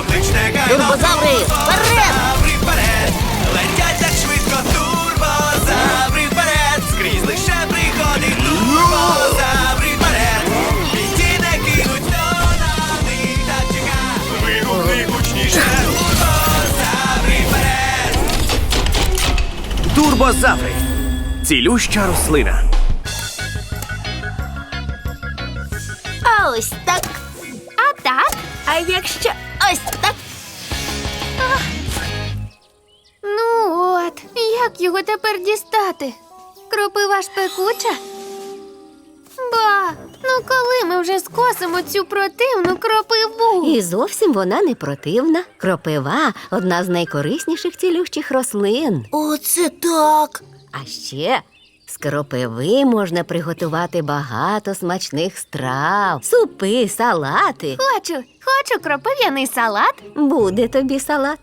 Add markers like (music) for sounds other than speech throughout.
Турбозаври вперед! вперед! Летять так швидко, турбозаври вперед! Скрізь лише приходить турбозаври вперед! І ті не кинуть, до на них так чека! Вигукни гучніше! Турбозаври вперед! Турбозаври! Цілюща рослина! Ось так! А так? А якщо ось так? Ну от, як його тепер дістати? Кропива ж пекуча? Ба, ну коли ми вже скосимо цю противну кропиву? І зовсім вона не противна. Кропива одна з найкорисніших цілющих рослин. Оце так. А ще з кропиви можна приготувати багато смачних страв, супи, салати. Хочу, хочу кропив'яний салат. Буде тобі салат.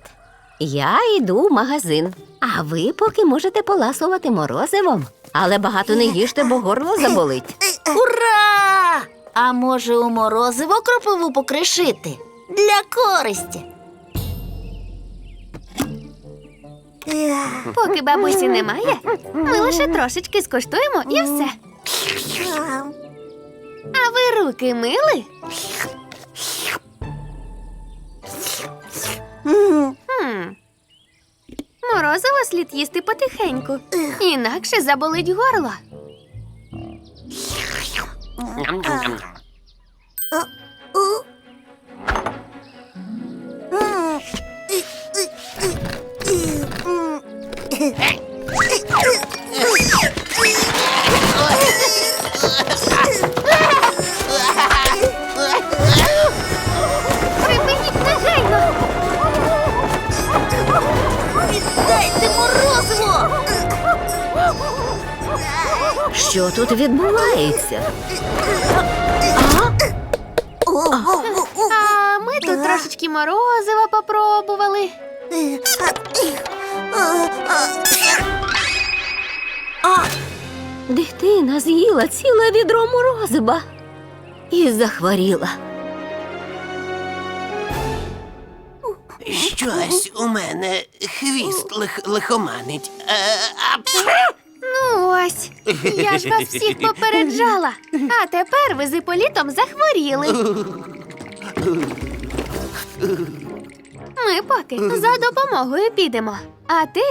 Я йду в магазин, а ви поки можете поласувати морозивом. Але багато не їжте, бо горло заболить. Ура! А може у морозиво кропиву покришити? Для користі. Поки бабусі немає, ми лише трошечки скуштуємо і все. А ви руки мили? Хм. Морозиво слід їсти потихеньку, інакше заболить горло. Припиніть негайно! Віддайте морозиво! Що тут відбувається? А ми тут трошечки морозива попробували. Дитина з'їла ціле відро морозива і захворіла. Щось у мене хвіст лих лихоманить. Е, а, Ну ось, я ж вас всіх (laughs) попереджала. А тепер ви з Іполітом захворіли. (laughs) Ми поки за допомогою підемо. А ти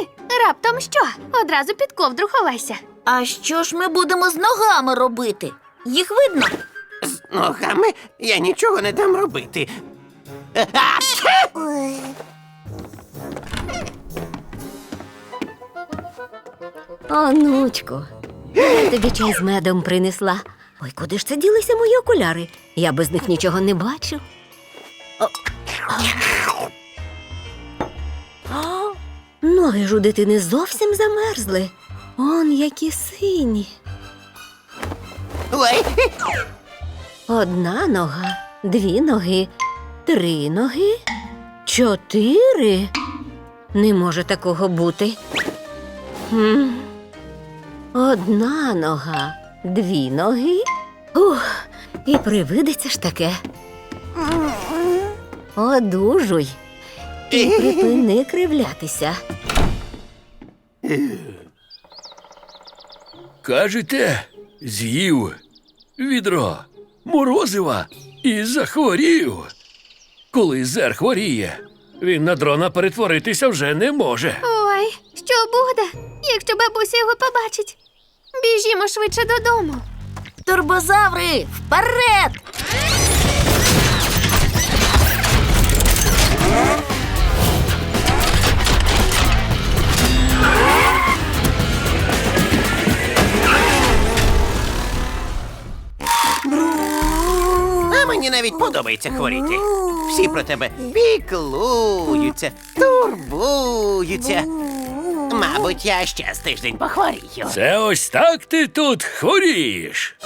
раптом що? Одразу під ковдру ховайся. А що ж ми будемо з ногами робити? Їх видно? з ногами я нічого не дам робити. Е, а, Онучко, я тобі чай з медом принесла. Ой, куди ж це ділися мої окуляри? Я без них нічого не бачу. Ноги ж у дитини зовсім замерзли. Он які сині. Ой, Одна нога, дві ноги, три ноги, чотири. Не може такого бути. Хм. Одна нога, дві ноги. Ух, і привидеться ж таке. Одужуй. І припини кривлятися. Кажете, з'їв відро морозива і захворів. Коли зер хворіє, він на дрона перетворитися вже не може. Ой, що буде, якщо бабуся його побачить? Біжімо швидше додому. Турбозаври, вперед! А мені навіть подобається хворіти. Всі про тебе піклуються, турбуються. Мабуть, я ще з тиждень похворію. Це ось так ти тут хворієш.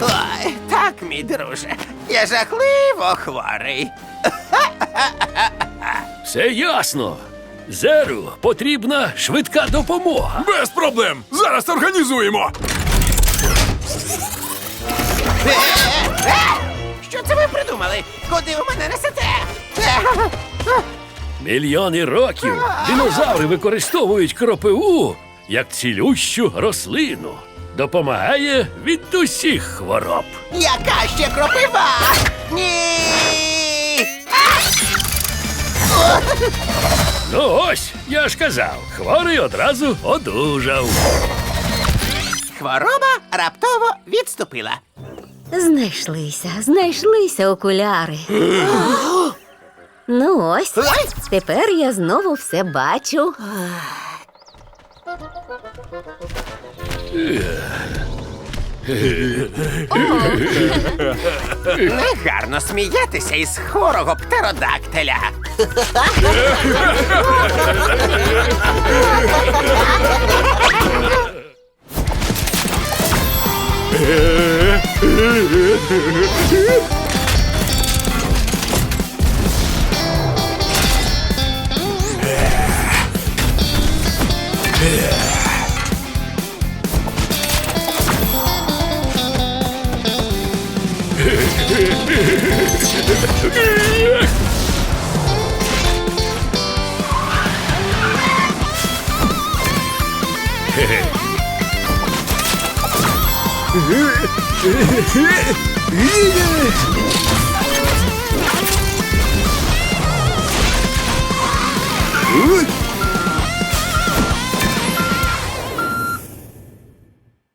Ой, так, мій друже, я жахливо хворий. Все ясно. Зеру потрібна швидка допомога. Без проблем! Зараз організуємо! Е, е, е! Що це ви придумали? Куди ви мене несете? Мільйони років динозаври використовують кропиву як цілющу рослину. Допомагає від усіх хвороб. Яка ще кропива? Ні! Ну ось, я ж казав, хворий одразу одужав. Хвороба раптово відступила. Знайшлися, знайшлися окуляри. ну ось, тепер я знову все бачу. Негарно сміятися із хорого птеродактиля. Yeah. (laughs) 으아! (laughs) 으